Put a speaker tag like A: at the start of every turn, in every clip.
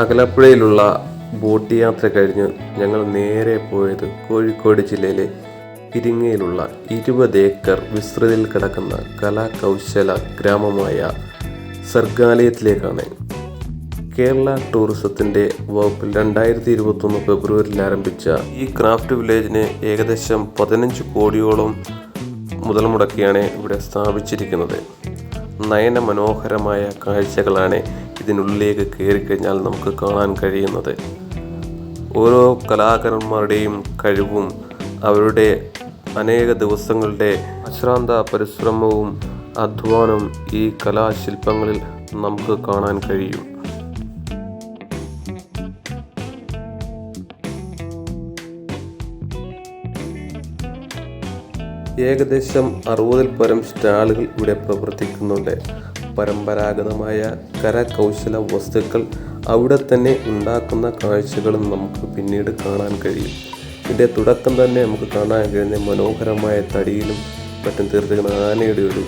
A: അകലപ്പുഴയിലുള്ള boat യാത്ര കഴിഞ്ഞ് ഞങ്ങൾ നേരെ പോയത് കോഴിക്കോട് ജില്ലയിലെ ഇരിങ്ങയിലുള്ള ഇരുപത് ഏക്കർ വിസ്തൃതിയിൽ കിടക്കുന്ന കലാകൗശല ഗ്രാമമായ സർഗാലയത്തിലേക്കാണ് കേരള ടൂറിസത്തിന്റെ വകുപ്പിൽ രണ്ടായിരത്തി ഇരുപത്തൊന്ന് ഫെബ്രുവരിയിൽ ആരംഭിച്ച ഈ ക്രാഫ്റ്റ് വില്ലേജിന് ഏകദേശം പതിനഞ്ച് കോടിയോളം മുതൽ മുടക്കിയാണ് ഇവിടെ സ്ഥാപിച്ചിരിക്കുന്നത്. നയന മനോഹരമായ കാഴ്ചകളാണ് ഇതിനുള്ളിലേക്ക് കയറിക്കഴിഞ്ഞാൽ നമുക്ക് കാണാൻ കഴിയുന്നത് ഓരോ കലാകാരന്മാരുടെയും കഴിവും അവരുടെ അനേക ദിവസങ്ങളുടെ അശ്രാന്ത പരിശ്രമവും അധ്വാനവും ഈ കലാശില്പങ്ങളിൽ നമുക്ക് കാണാൻ കഴിയും. ഏകദേശം അറുപതിൽ പരം സ്റ്റാളുകൾ ഇവിടെ പ്രവർത്തിക്കുന്നുണ്ട്. പരമ്പരാഗതമായ കരകൗശല വസ്തുക്കൾ അവിടെ തന്നെ ഉണ്ടാക്കുന്ന കാഴ്ചകളും നമുക്ക് പിന്നീട് കാണാൻ കഴിയും. ഇതിന്റെ തുടക്കം തന്നെ നമുക്ക് കാണാൻ കഴിയുന്ന മനോഹരമായ തടിയിലും മറ്റും തീർത്തിരിക്കുന്ന ആനയുടെ ഒരു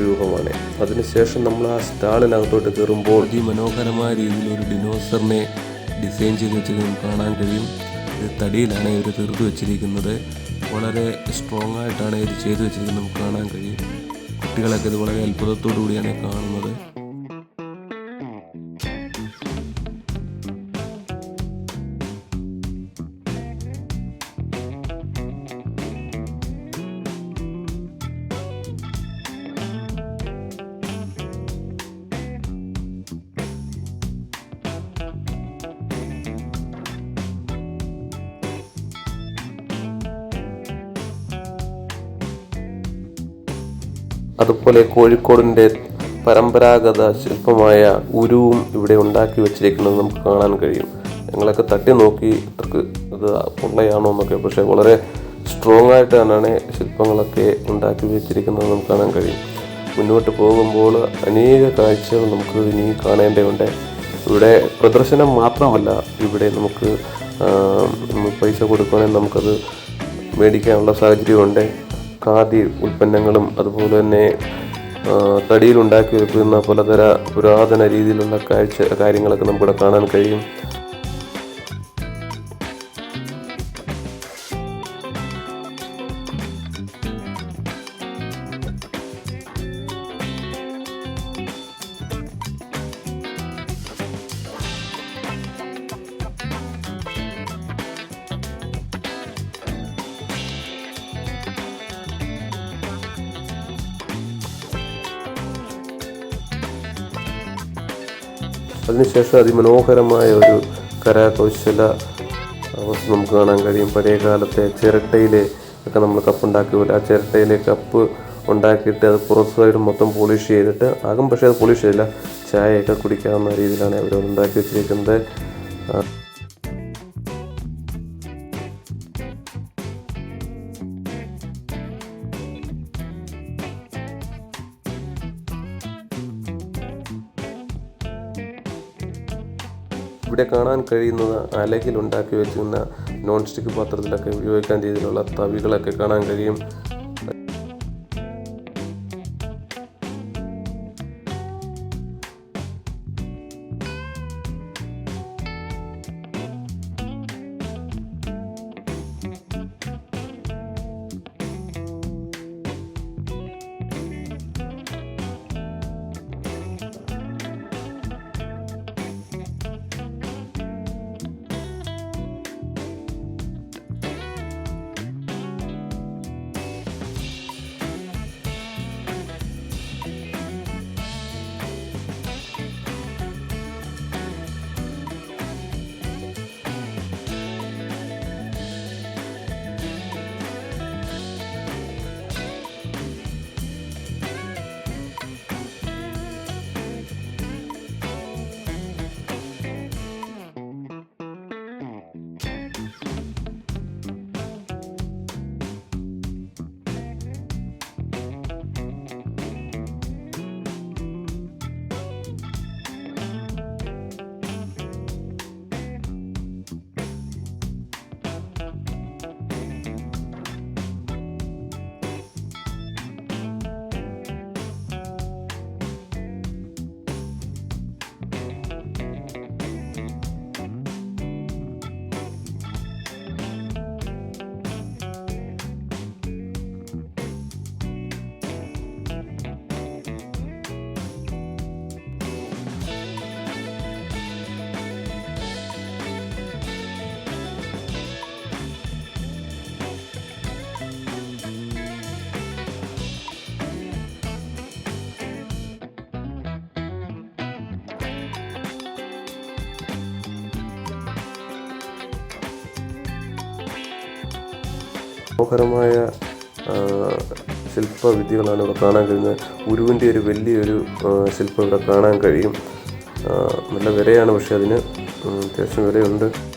A: രൂപമാണ്. അതിനുശേഷം നമ്മൾ ആ സ്റ്റാളിനകത്തോട്ട് കയറുമ്പോൾ ഈ മനോഹരമായ രീതിയിൽ ഒരു ഡിനോസറിനെ ഡിസൈൻ ചെയ്ത് വെച്ചിരിക്കുന്നത് കാണാൻ കഴിയും. ഇത് തടിയിലാണ് ഇവർ തീർത്ത് വെച്ചിരിക്കുന്നത്. വളരെ സ്ട്രോങ് ആയിട്ടാണ് ഇത് ചെയ്തു വെച്ചിരിക്കുന്നത് നമുക്ക് കാണാൻ കഴിയും. കുട്ടികളൊക്കെ വളരെ അത്ഭുതത്തോടു കൂടിയാണ് കാണുന്നത്. അതുപോലെ കോഴിക്കോടിന്റെ പരമ്പരാഗത ശില്പമായ ഉരുവും ഇവിടെ ഉണ്ടാക്കി വെച്ചിരിക്കുന്നത് നമുക്ക് കാണാൻ കഴിയും. ഞങ്ങളൊക്കെ തട്ടി നോക്കി ഇത് പൊള്ളയാണോ എന്നൊക്കെ പക്ഷേ വളരെ സ്ട്രോങ് ആയിട്ട് തന്നെയാണ് ശില്പങ്ങളൊക്കെ ഉണ്ടാക്കി വെച്ചിരിക്കുന്നത് നമുക്ക് കാണാൻ കഴിയും. മുന്നോട്ട് പോകുമ്പോൾ അനേക കാഴ്ചകൾ നമുക്ക് ഇനി കാണേണ്ടതുണ്ട്. ഇവിടെ പ്രദർശനം മാത്രമല്ല ഇവിടെ നമുക്ക് പൈസ കൊടുക്കുകയാണെങ്കിൽ നമുക്കത് മേടിക്കാനുള്ള സാഹചര്യമുണ്ട്. ഖാദി ഉൽപ്പന്നങ്ങളും അതുപോലെ തന്നെ തടിയിൽ ഉണ്ടാക്കി വെക്കുന്ന പലതര പുരാതന രീതിയിലുള്ള കാഴ്ച കാര്യങ്ങളൊക്കെ നമുക്കിവിടെ കാണാൻ കഴിയും. അതിനുശേഷം അതിമനോഹരമായ ഒരു കരകൗശല വസ്തു നമുക്ക് കാണാൻ കഴിയും. പഴയ കാലത്തെ ചിരട്ടയിലെ ഒക്കെ നമ്മൾ കപ്പ് ഉണ്ടാക്കി പോലെ ആ ചിരട്ടയിലെ കപ്പ് ഉണ്ടാക്കിയിട്ട് അത് പുറത്ത് സൈഡ് മൊത്തം പോളിഷ് ചെയ്തിട്ട് ആകും. പക്ഷേ അത് പോളിഷ് ചെയ്തില്ല. ചായയൊക്കെ കുടിക്കാവുന്ന രീതിയിലാണ് അവർ ഉണ്ടാക്കി വെച്ചിരിക്കുന്നത്. ഇവിടെ കാണാൻ കഴിയുന്നത് അലകിൽ ഉണ്ടാക്കി വെച്ചിരുന്ന നോൺ സ്റ്റിക്ക് പാത്രത്തിലൊക്കെ ഉപയോഗിക്കാൻ രീതിയിലുള്ള തവികളൊക്കെ കാണാൻ കഴിയും. മനോഹരമായ ശില്പവിദ്യകളാണ് ഇവിടെ കാണാൻ കഴിയുന്നത്. ഉരുവിന്റെ ഒരു വലിയൊരു ശില്പം ഇവിടെ കാണാൻ കഴിയും. നല്ല വിലയാണ് പക്ഷേ അതിന്. അത്യാവശ്യം വിലയുണ്ട്.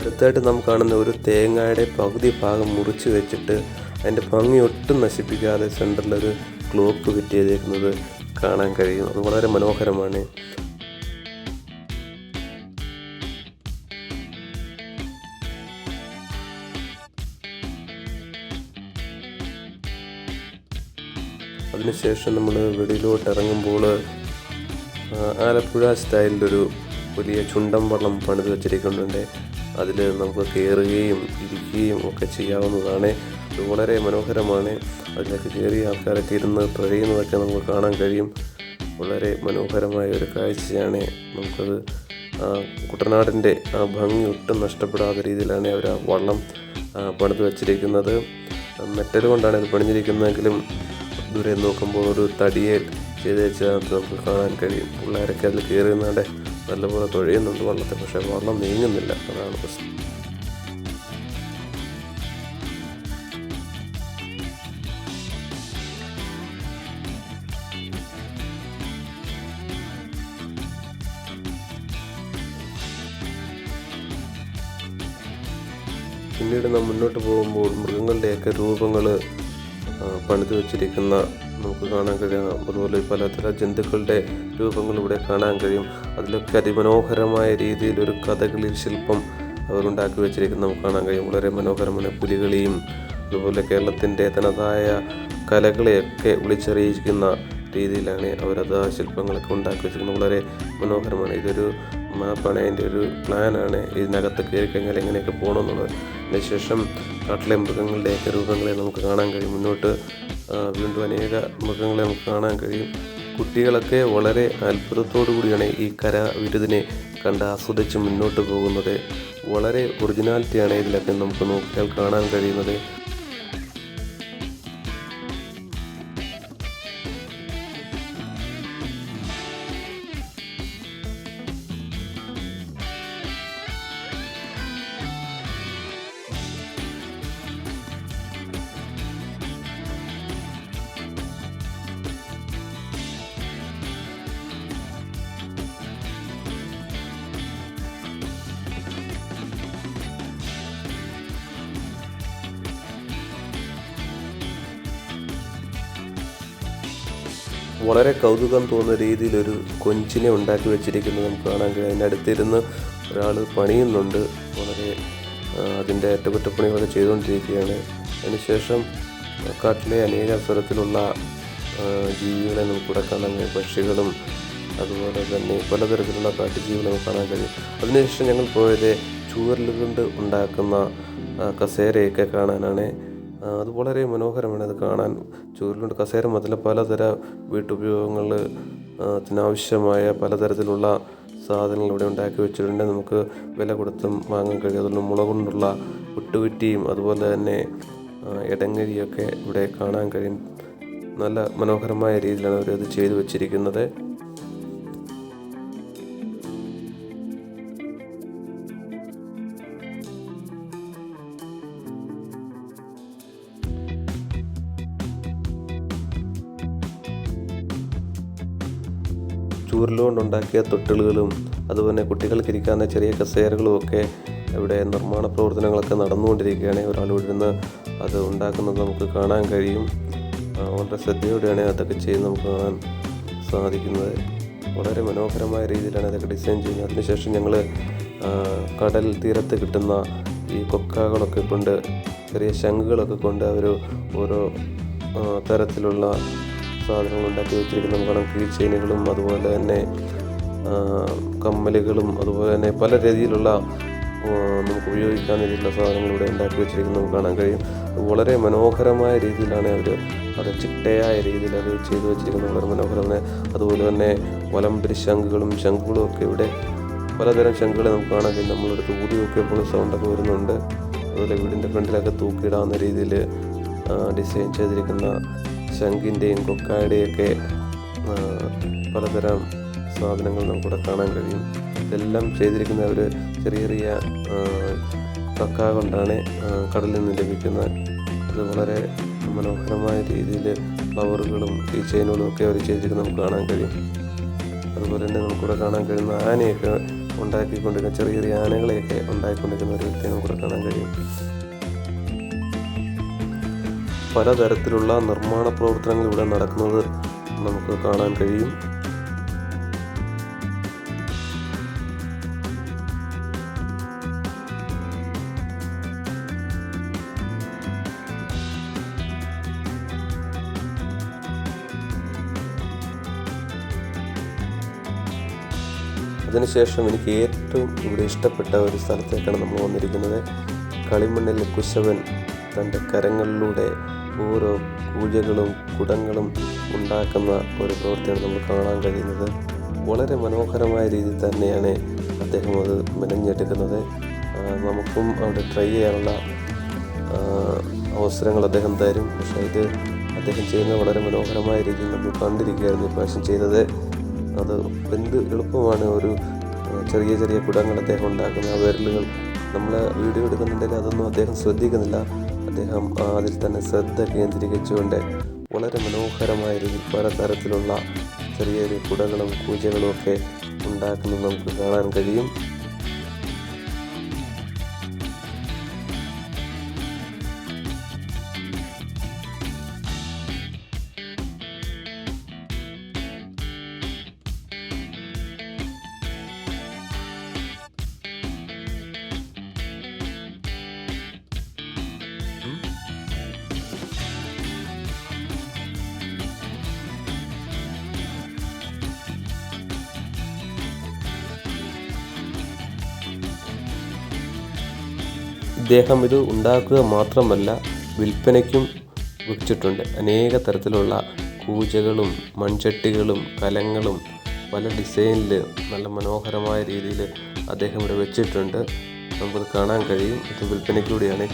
A: അടുത്തായിട്ട് നാം കാണുന്ന ഒരു തേങ്ങയുടെ പകുതി ഭാഗം മുറിച്ച് വെച്ചിട്ട് അതിന്റെ ഭംഗി ഒട്ടും നശിപ്പിക്കാതെ സെന്ററിലൊരു ക്ലോക്ക് ഫിറ്റ് ചെയ്തേക്കുന്നത് കാണാൻ കഴിയും. അത് വളരെ മനോഹരമാണ്. അതിനുശേഷം നമ്മൾ വെളിയിലോട്ട് ഇറങ്ങുമ്പോൾ ആലപ്പുഴ സ്റ്റൈലിലൊരു വലിയ ചുണ്ടൻ വള്ളം പണിത് വെച്ചിരിക്കുന്നുണ്ട്. അതിൽ നമുക്ക് കയറുകയും ഇരിക്കുകയും ഒക്കെ ചെയ്യാവുന്നതാണ്. ഇത് വളരെ മനോഹരമാണ്. അതിലൊക്കെ കയറിയ ആൾക്കാരൊക്കെ ഇരുന്ന് തുഴയുന്നതൊക്കെ നമുക്ക് കാണാൻ കഴിയും. വളരെ മനോഹരമായ ഒരു കാഴ്ചയാണ് നമുക്കത്. കുട്ടനാടിന്റെ ആ ഭംഗി ഒട്ടും നഷ്ടപ്പെടാത്ത രീതിയിലാണ് അവർ ആ വള്ളം പണിത് വെച്ചിരിക്കുന്നത്. മെറ്റൽ കൊണ്ടാണ് ഇത് പണിഞ്ഞിരിക്കുന്നതെങ്കിലും ദൂരെ നോക്കുമ്പോൾ ഒരു തടിയെ ചെയ്ത് വെച്ചാൽ നമുക്ക് കാണാൻ കഴിയും. പിള്ളേരൊക്കെ അതിൽ കയറി നിന്നാണ്ട് നല്ലപോലെ തുഴയുന്നുണ്ട് വള്ളത്തെ പക്ഷേ വള്ളം നീങ്ങുന്നില്ല. അതാണ് പ്രശ്നം. പിന്നീട് നാം മുന്നോട്ട് പോകുമ്പോൾ മൃഗങ്ങളുടെയൊക്കെ രൂപങ്ങൾ പണിത് വെച്ചിരിക്കുന്ന നമുക്ക് കാണാൻ കഴിയും. അതുപോലെ പലതര ജന്തുക്കളുടെ രൂപങ്ങൾ ഇവിടെ കാണാൻ കഴിയും. അതിലൊക്കെ അതിമനോഹരമായ രീതിയിൽ ഒരു കഥകളി ശില്പം അവരുണ്ടാക്കി വെച്ചിരിക്കുന്നത് നമുക്ക് കാണാൻ കഴിയും. വളരെ മനോഹരമായ പുലികളിയും അതുപോലെ കേരളത്തിന്റെ തനതായ കലകളെയൊക്കെ വിളിച്ചറിയിക്കുന്ന രീതിയിലാണ് അവരത് ശില്പങ്ങളൊക്കെ ഉണ്ടാക്കി വെച്ചിരിക്കുന്നത്. വളരെ മനോഹരമാണ്. ഇതൊരു മാപ്പാണ് അതിന്റെ ഒരു പ്ലാനാണ്. ഇതിനകത്ത് കയറി കഴിഞ്ഞാൽ എങ്ങനെയൊക്കെ പോകണമെന്നുള്ളത്. അതിനുശേഷം കാട്ടിലെ മൃഗങ്ങളുടെയൊക്കെ രൂപങ്ങളെ നമുക്ക് കാണാൻ കഴിയും. മുന്നോട്ട് വീണ്ടും അനേക മൃഗങ്ങളെ നമുക്ക് കാണാൻ കഴിയും. കുട്ടികളൊക്കെ വളരെ അത്ഭുതത്തോടു കൂടിയാണ് ഈ കര വിരുദിനെ കണ്ട് ആസ്വദിച്ച് മുന്നോട്ട് പോകുന്നത്. വളരെ ഒറിജിനാലിറ്റിയാണ് ഇതിലൊക്കെ നമുക്ക് നോക്കിയാൽ കാണാൻ കഴിയുന്നത്. വളരെ കൗതുകം തോന്നുന്ന രീതിയിലൊരു കൊഞ്ചിനെ ഉണ്ടാക്കി വെച്ചിരിക്കുന്നത് നമുക്ക് കാണാൻ കഴിയും. അതിന്റെ അടുത്തിരുന്ന് ഒരാൾ പണിയുന്നുണ്ട്. വളരെ അതിന്റെ അറ്റകുറ്റപ്പണികളൊക്കെ ചെയ്തുകൊണ്ടിരിക്കുകയാണ്. അതിനുശേഷം കാട്ടിലെ അനേക തരത്തിലുള്ള ജീവികളെ നമുക്കിവിടെ കാണാൻ കഴിയും. പക്ഷികളും അതുപോലെ തന്നെ പലതരത്തിലുള്ള കാട്ടുജീവികളെ നമുക്ക് കാണാൻ കഴിയും. അതിനുശേഷം ഞങ്ങൾ പോയത് ചൂരൽ കൊണ്ട് ഉണ്ടാക്കുന്ന കസേരയൊക്കെ കാണാനാണ്. അത് വളരെ മനോഹരമാണ്. അത് കാണാൻ ചൂരലുണ്ട് കസേര മുതൽ പലതര വീട്ടുപയോഗങ്ങൾ അതിനാവശ്യമായ പലതരത്തിലുള്ള സാധനങ്ങൾ ഇവിടെ ഉണ്ടാക്കി വെച്ചിട്ടുണ്ട്. നമുക്ക് വില കൊടുത്തും വാങ്ങാൻ കഴിയും. അതുകൊണ്ട് മുള കൊണ്ടുള്ള പുട്ടുകുറ്റിയും അതുപോലെ തന്നെ ഇടങ്ങരിയൊക്കെ ഇവിടെ കാണാൻ കഴിയും. നല്ല മനോഹരമായ രീതിയിലാണ് അവരത് ചെയ്തു വെച്ചിരിക്കുന്നത്. ചൂരലുകൊണ്ടുണ്ടാക്കിയ തൊട്ടിലുകളും അതുപോലെ കുട്ടികൾക്ക് ഇരിക്കാവുന്ന ചെറിയ കസേരകളും ഒക്കെ ഇവിടെ നിർമ്മാണ പ്രവർത്തനങ്ങളൊക്കെ നടന്നുകൊണ്ടിരിക്കുകയാണ്. ഒരാൾ ഇവിടെ നിന്ന് അത് ഉണ്ടാക്കുന്നത് നമുക്ക് കാണാൻ കഴിയും. വളരെ ശ്രദ്ധയോടെയാണ് അതൊക്കെ ചെയ്ത് നമുക്ക് കാണാൻ സാധിക്കുന്നത്. വളരെ മനോഹരമായ രീതിയിലാണ് അതൊക്കെ ഡിസൈൻ ചെയ്യുന്നത്. അതിനുശേഷം ഞങ്ങൾ കടൽ തീരത്ത് കിട്ടുന്ന ഈ കൊക്കകളൊക്കെ കൊണ്ട് ചെറിയ ശംഖുകളൊക്കെ കൊണ്ട് അവർ ഓരോ തരത്തിലുള്ള സാധനങ്ങൾ ഉണ്ടാക്കി വെച്ചിരിക്കുന്ന നമുക്ക് കീ ചെയിനുകളും അതുപോലെ തന്നെ കമ്മലുകളും അതുപോലെ തന്നെ പല രീതിയിലുള്ള നമുക്ക് ഉപയോഗിക്കാൻ രീതിയിലുള്ള സാധനങ്ങൾ ഇവിടെ ഉണ്ടാക്കി വെച്ചിരിക്കുന്നത് നമുക്ക് കാണാൻ കഴിയും. വളരെ മനോഹരമായ രീതിയിലാണ് അവർ അത് ചിട്ടയായ രീതിയിൽ അത് ചെയ്തു വെച്ചിരിക്കുന്നത്. വളരെ മനോഹരമാണ്. അതുപോലെ തന്നെ വലംപരി ശംഖുകളും ശംഖുകളും ഒക്കെ ഇവിടെ പലതരം ശംഖുകളെ നമുക്ക് കാണാൻ കഴിയും. നമ്മളെടുത്ത് ഊതി നോക്കിയപ്പോൾ സൗണ്ടൊക്കെ വരുന്നുണ്ട്. അതുപോലെ വീടിന്റെ ഫ്രണ്ടിലൊക്കെ തൂക്കിയിടാവുന്ന രീതിയിൽ ഡിസൈൻ ചെയ്തിരിക്കുന്ന ശംഖിന്റെയും കൊക്കായുടെയൊക്കെ പലതരം സാധനങ്ങൾ നമുക്കിവിടെ കാണാൻ കഴിയും. ഇതെല്ലാം ചെയ്തിരിക്കുന്ന ഒരു ചെറിയ ചെറിയ കക്ക കൊണ്ടാണ് കടലിൽ നിന്ന് ലഭിക്കുന്ന അത് വളരെ മനോഹരമായ രീതിയിൽ ഫ്ലവറുകളും ഈ ചെയിനുകളും ഒക്കെ അവർ ചെയ്തിരിക്കുന്നത് നമുക്ക് കാണാൻ കഴിയും. അതുപോലെ തന്നെ നമുക്കിവിടെ കാണാൻ കഴിയുന്ന ആനയൊക്കെ ഉണ്ടാക്കിക്കൊണ്ടിരിക്കുന്ന ചെറിയ ചെറിയ ആനകളെയൊക്കെ ഉണ്ടാക്കിക്കൊണ്ടിരിക്കുന്ന ഒരു വ്യക്തിയെ നമുക്കിവിടെ കാണാൻ കഴിയും. പലതരത്തിലുള്ള നിർമ്മാണ പ്രവർത്തനങ്ങൾ ഇവിടെ നടക്കുന്നത് നമുക്ക് കാണാൻ കഴിയും. അതിനുശേഷം എനിക്ക് ഏറ്റവും ഇവിടെ ഇഷ്ടപ്പെട്ട ഒരു സ്ഥലത്തേക്കാണ് നമ്മൾ വന്നിരിക്കുന്നത്. കളിമണ്ണിലെ കുശവൻ തന്റെ കരങ്ങളിലൂടെ ഓരോ പൂജകളും കുടങ്ങളും ഉണ്ടാക്കുന്ന ഒരു പ്രവൃത്തിയാണ് നമ്മൾ കാണാൻ കഴിയുന്നത്. വളരെ മനോഹരമായ രീതിയിൽ തന്നെയാണ് അദ്ദേഹം അത് മെനഞ്ഞെടുക്കുന്നത്. നമുക്കും അവിടെ ട്രൈ ചെയ്യാനുള്ള അവസരങ്ങൾ അദ്ദേഹം തരും. പക്ഷേ ഇത് അദ്ദേഹം ചെയ്യുന്ന വളരെ മനോഹരമായ രീതിയിൽ നമ്മൾ കണ്ടിരിക്കുകയായിരുന്നു ഇപ്രാവശ്യം ചെയ്തത്. അത് എന്ത് എളുപ്പമാണ് ഒരു ചെറിയ ചെറിയ കുടങ്ങൾ അദ്ദേഹം ഉണ്ടാക്കുന്ന ആ വിരലുകൾ. നമ്മൾ വീഡിയോ എടുക്കുന്നുണ്ടെങ്കിൽ അതൊന്നും അദ്ദേഹം ശ്രദ്ധിക്കുന്നില്ല. അദ്ദേഹം അതിൽ തന്നെ ശ്രദ്ധ കേന്ദ്രീകരിച്ചുകൊണ്ട് വളരെ മനോഹരമായ രീതിയിൽ പലതരത്തിലുള്ള ചെറിയ ചെറിയ കുടകളും പൂജകളും ഒക്കെ ഉണ്ടാക്കുന്നത് നമുക്ക് കാണാൻ കഴിയും. ഇദ്ദേഹം ഇത് ഉണ്ടാക്കുക മാത്രമല്ല വിൽപ്പനയ്ക്കും വെച്ചിട്ടുണ്ട്. അനേക തരത്തിലുള്ള പൂജകളും മൺചട്ടികളും കലങ്ങളും പല ഡിസൈനിൽ നല്ല മനോഹരമായ രീതിയിൽ അദ്ദേഹം ഇവിടെ വെച്ചിട്ടുണ്ട്. നമുക്കത് കാണാൻ കഴിയും. ഇത് വിൽപ്പനയ്ക്കൂടിയാണ്.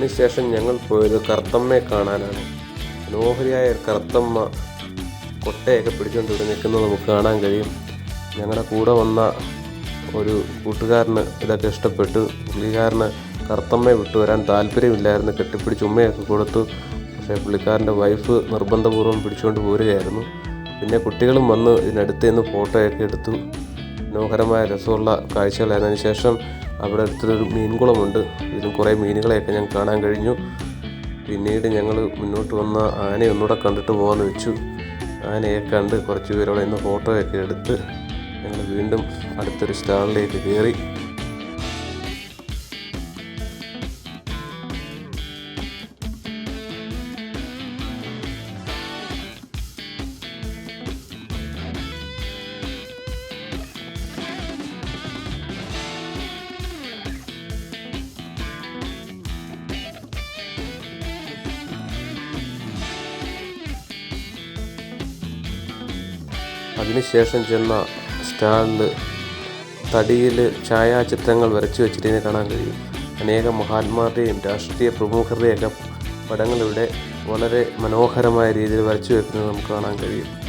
A: അതിനുശേഷം ഞങ്ങൾ പോയത് കറുത്തമ്മയെ കാണാനാണ്. മനോഹരിയായ കറുത്തമ്മ കൊട്ടയൊക്കെ പിടിച്ചുകൊണ്ട് ഇവിടെ നിൽക്കുന്നത് നമുക്ക് കാണാൻ കഴിയും. ഞങ്ങളുടെ കൂടെ വന്ന ഒരു കൂട്ടുകാരന് ഇതൊക്കെ ഇഷ്ടപ്പെട്ടു. പുള്ളിക്കാരന് കറുത്തമ്മയെ വിട്ടുവരാൻ താല്പര്യമില്ലായിരുന്നു. കെട്ടിപ്പിടിച്ച് ഉമ്മയൊക്കെ കൊടുത്തു. പക്ഷേ പുള്ളിക്കാരന്റെ വൈഫ് നിർബന്ധപൂർവം പിടിച്ചുകൊണ്ട് പോരുകയായിരുന്നു. പിന്നെ കുട്ടികളും വന്ന് ഇതിനടുത്ത് നിന്ന് ഫോട്ടോയൊക്കെ എടുത്തു. മനോഹരമായ രസമുള്ള കാഴ്ചകളായിരുന്നു. ശേഷം അവിടെ അടുത്തൊരു മീൻകുളമുണ്ട്. ഇതിലും കുറേ മീനുകളെയൊക്കെ ഞാൻ കാണാൻ കഴിഞ്ഞു. പിന്നീട് ഞങ്ങൾ മുന്നോട്ട് വന്ന ആനയെ ഒന്നുകൂടെ കണ്ടിട്ട് പോകാമെന്ന് വെച്ചു. ആനയെ കണ്ട് കുറച്ച് പേരോടെ ഇന്ന് ഫോട്ടോയൊക്കെ എടുത്ത് ഞങ്ങൾ വീണ്ടും അടുത്തൊരു സ്റ്റാളിലേക്ക് കയറി. അതിനുശേഷം ചെന്ന സ്റ്റാളിൽ തടിയിൽ ഛായാചിത്രങ്ങൾ വരച്ചു വെച്ചിട്ട് കാണാൻ കഴിയും. അനേകം മഹാത്മാരുടെയും രാഷ്ട്രീയ പ്രമുഖരുടെയൊക്കെ പടങ്ങളിവിടെ വളരെ മനോഹരമായ രീതിയിൽ വരച്ചു വെക്കുന്നത് നമുക്ക് കാണാൻ കഴിയും.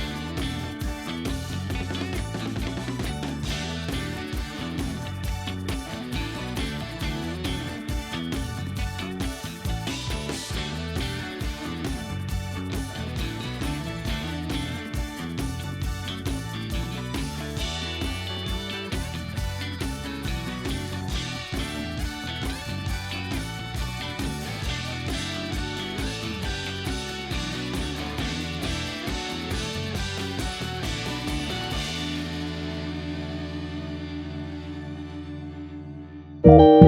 A: അതിനുശേഷം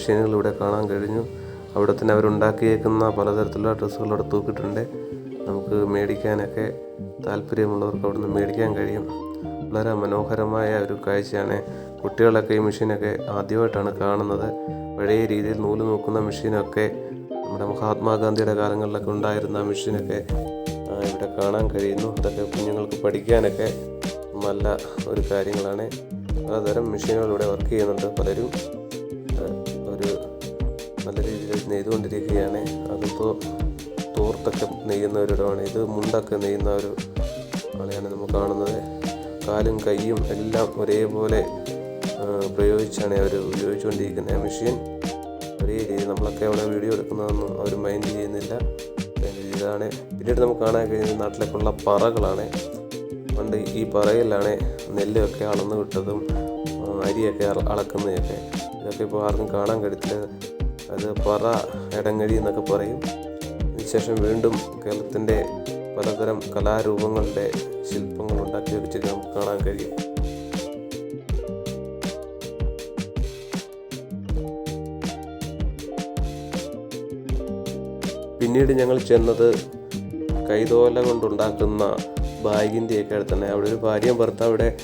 A: മെഷീനുകൾ ഇവിടെ കാണാൻ കഴിഞ്ഞു. അവിടെ തന്നെ അവരുണ്ടാക്കിയേക്കുന്ന പലതരത്തിലുള്ള ഡ്രസ്സുകൾ അവിടെ തൂക്കിയിട്ടുണ്ട്. നമുക്ക് മേടിക്കാനൊക്കെ താല്പര്യമുള്ളവർക്ക് അവിടെ നിന്ന് മേടിക്കാൻ കഴിയും. വളരെ മനോഹരമായ ഒരു കാഴ്ചയാണ്. കുട്ടികളൊക്കെ ഈ മെഷീനൊക്കെ ആദ്യമായിട്ടാണ് കാണുന്നത്. പഴയ രീതിയിൽ നൂൽ നോക്കുന്ന മെഷീനൊക്കെ നമ്മുടെ മഹാത്മാഗാന്ധിയുടെ കാലങ്ങളിലൊക്കെ ഉണ്ടായിരുന്ന മെഷീനൊക്കെ ഇവിടെ കാണാൻ കഴിയുന്നു. അതൊക്കെ കുഞ്ഞുങ്ങൾക്ക് പഠിക്കാനൊക്കെ നല്ല ഒരു കാര്യങ്ങളാണ്. പലതരം മെഷീനുകൾ ഇവിടെ വർക്ക് ചെയ്യുന്നുണ്ട് പലരും. നല്ല രീതിയിൽ നെയ്തുകൊണ്ടിരിക്കുകയാണ് അതിപ്പോൾ തോർത്തൊക്കെ നെയ്യുന്നവരിടമാണ് ഇത് മുണ്ടൊക്കെ നെയ്യുന്ന ഒരു ആളെയാണ് നമ്മൾ കാണുന്നത്. കാലും കൈയും എല്ലാം ഒരേപോലെ പ്രയോഗിച്ചാണ് അവർ ഉപയോഗിച്ചുകൊണ്ടിരിക്കുന്നത്. മെഷീൻ ഒരേ രീതി നമ്മളൊക്കെ അവിടെ വീഡിയോ എടുക്കുന്നതൊന്നും അവർ മൈൻഡ് ചെയ്യുന്നില്ല. ഇതാണ്. പിന്നീട് നമുക്ക് കാണാൻ കഴിയുന്നത് നാട്ടിലേക്കുള്ള പറകളാണ്. പണ്ട് ഈ പറയിലാണ് നെല്ലൊക്കെ അളന്ന് വിട്ടതും അരിയൊക്കെ അള- അളക്കുന്നതൊക്കെ. ഇതൊക്കെ ഇപ്പോൾ ആർക്കും കാണാൻ കഴിയത്തില്ല. അത് പറ എടങ്ങഴി എന്നൊക്കെ പറയും. അതിനുശേഷം വീണ്ടും കേരളത്തിന്റെ പലതരം കലാരൂപങ്ങളുടെ ശില്പങ്ങൾ ഉണ്ടാക്കി വെച്ചിട്ട് നമുക്ക് കാണാൻ കഴിയും. പിന്നീട് ഞങ്ങൾ ചെന്നത് കൈതോല കൊണ്ടുണ്ടാക്കുന്ന ബാഗിന്റെയൊക്കെ തന്നെ. അവിടെ ഒരു ഭാര്യയും അവിടെ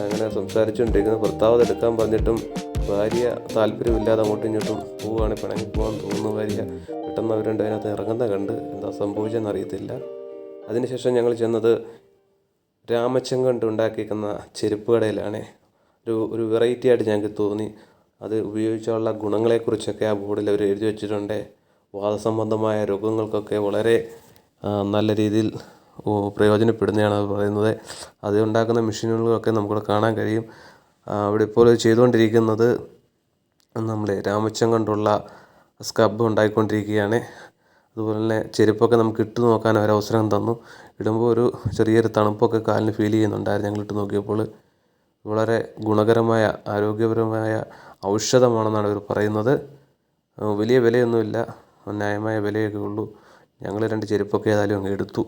A: അങ്ങനെ സംസാരിച്ചുകൊണ്ടിരിക്കുന്നു. ഭർത്താവ് അതെടുക്കാൻ പറഞ്ഞിട്ടും ഭാര്യ താല്പര്യമില്ലാതെ അങ്ങോട്ടും ഇങ്ങോട്ടും പോവുകയാണ്. പിണങ്ങി പോകാൻ തോന്നുന്നു ഭാര്യ പെട്ടെന്ന് അവർ അതിനകത്ത് ഇറങ്ങുന്ന കണ്ട് എന്താ സംഭവിച്ചെന്ന് അറിയത്തില്ല. അതിനുശേഷം ഞങ്ങൾ ചെന്നത് രാമച്ചൻ കൊണ്ട് ഉണ്ടാക്കിയിരിക്കുന്ന ചെരുപ്പ് കടയിലാണ്. ഒരു ഒരു വെറൈറ്റി ആയിട്ട് ഞങ്ങൾക്ക് തോന്നി. അത് ഉപയോഗിച്ചുള്ള ഗുണങ്ങളെക്കുറിച്ചൊക്കെ ആ ബോർഡിൽ അവർ എഴുതി വെച്ചിട്ടുണ്ട്. വാദസംബന്ധമായ രോഗങ്ങൾക്കൊക്കെ വളരെ നല്ല രീതിയിൽ പ്രയോജനപ്പെടുന്നതാണ് പറയുന്നത്. അത് ഉണ്ടാക്കുന്ന മെഷീനുകളൊക്കെ നമുക്കിവിടെ കാണാൻ കഴിയും. അവിടെ ഇപ്പോൾ ചെയ്തുകൊണ്ടിരിക്കുന്നത് നമ്മുടെ രാമച്ചൻ കൊണ്ടുള്ള സ്ക്രബ് ഉണ്ടായിക്കൊണ്ടിരിക്കുകയാണ്. അതുപോലെ തന്നെ ചെരുപ്പൊക്കെ നമുക്ക് ഇട്ട് നോക്കാൻ ഒരു അവസരം തന്നു. ഇടുമ്പോൾ ഒരു ചെറിയൊരു തണുപ്പൊക്കെ കാലിന് ഫീൽ ചെയ്യുന്നുണ്ടായിരുന്നു ഞങ്ങൾ ഇട്ട് നോക്കിയപ്പോൾ. വളരെ ഗുണകരമായ ആരോഗ്യപരമായ ഔഷധമാണെന്നാണ് ഇവർ പറയുന്നത്. വലിയ വിലയൊന്നുമില്ല. ന്യായമായ വിലയൊക്കെ ഉള്ളൂ. ഞങ്ങൾ രണ്ട് ചെരുപ്പൊക്കെ ഏതായാലും അങ്ങ് എടുത്തു.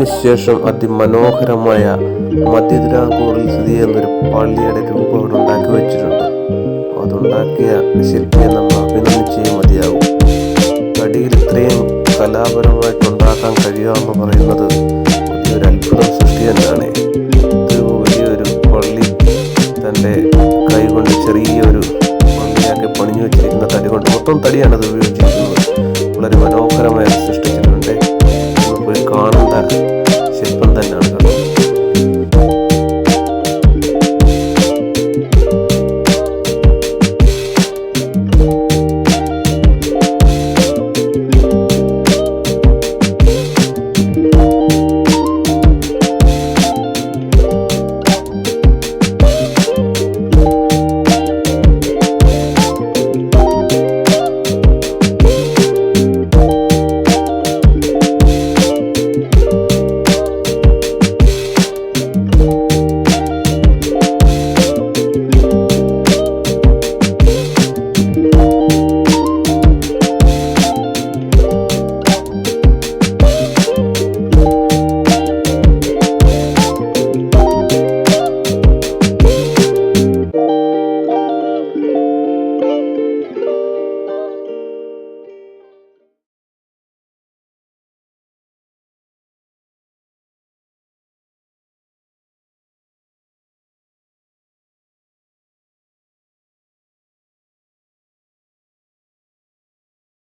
A: അതിനുശേഷം അതിമനോഹരമായ മധ്യതിരാങ്കൂറിൽ സ്ഥിതി ചെയ്യുന്നൊരു പള്ളിയുടെ രൂപം ഉണ്ടാക്കി വെച്ചിട്ടുണ്ട്. അതുണ്ടാക്കിയ ശില്പിയെ നമ്മൾ അഭിനന്ദിച്ചേ മതിയാകും. കടിയിൽ ഇത്രയും കലാപരമായിട്ട് ഉണ്ടാക്കാൻ കഴിയുക പറയുന്നത് ഒരു അത്ഭുത സൃഷ്ടി തന്നെയാണ്. ഇത് വലിയൊരു പള്ളി തന്റെ കൈകൊണ്ട് ചെറിയൊരു പള്ളിയാക്കി പണിഞ്ഞു വെച്ചിരിക്കുന്ന തടി കൊണ്ട് മൊത്തം തടിയാണത്